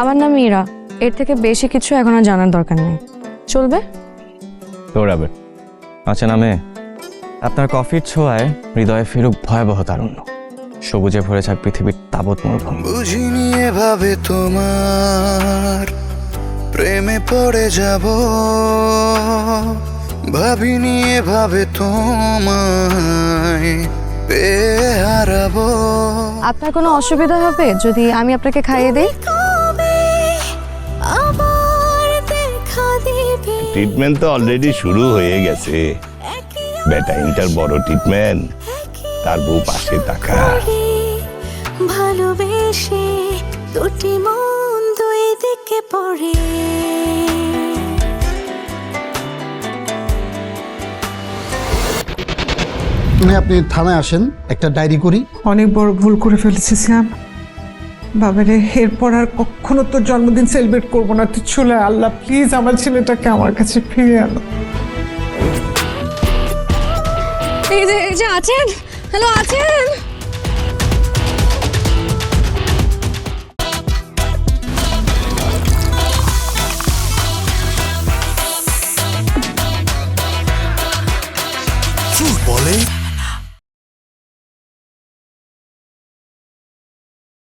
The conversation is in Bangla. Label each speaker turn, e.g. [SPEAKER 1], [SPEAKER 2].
[SPEAKER 1] আমার নাম মীরা এর থেকে বেশি কিছু এখন আর জানার দরকার নেই। চলবে?
[SPEAKER 2] দৌড়াবে। আচ্ছা নামে। আপনার কফির ছোঁয়ায় হৃদয়ে ফিরুক ভয়াবহ তারুণ্য। সবুজে ভরে থাক পৃথিবীর তাবৎ মরুভূমি
[SPEAKER 3] বুঝিনি এভাবে তোমার প্রেমে পড়ে যাব। ভাবিনি এভাবে তোমায় হারাবো।
[SPEAKER 1] আপনার কোনো অসুবিধা হবে যদি আমি আপনাকে খাইয়ে দিই?
[SPEAKER 4] ট্রিটমেন্ট তো অলরেডি শুরু হয়ে গেছে। বেটা ইন্টার বড় ট্রিটমেন্ট তার বউ পাশে
[SPEAKER 5] করে ভালোবেসে দুটি মন দুই দিকে পড়ে।
[SPEAKER 6] আপনি থানায় আসেন একটা ডায়েরি করি।
[SPEAKER 7] অনেক বড় ভুল করে ফেলেছি শ্যাম বাবারে এরপর আর কখনো তোর জন্মদিন সেলিব্রেট করব না। তুই চলে আল্লাহ প্লিজ আমার ছেলেটাকে আমার কাছে ফিরে আনো।
[SPEAKER 1] এই যে এই যে আছেন? হ্যালো আছেন? ফুটবলে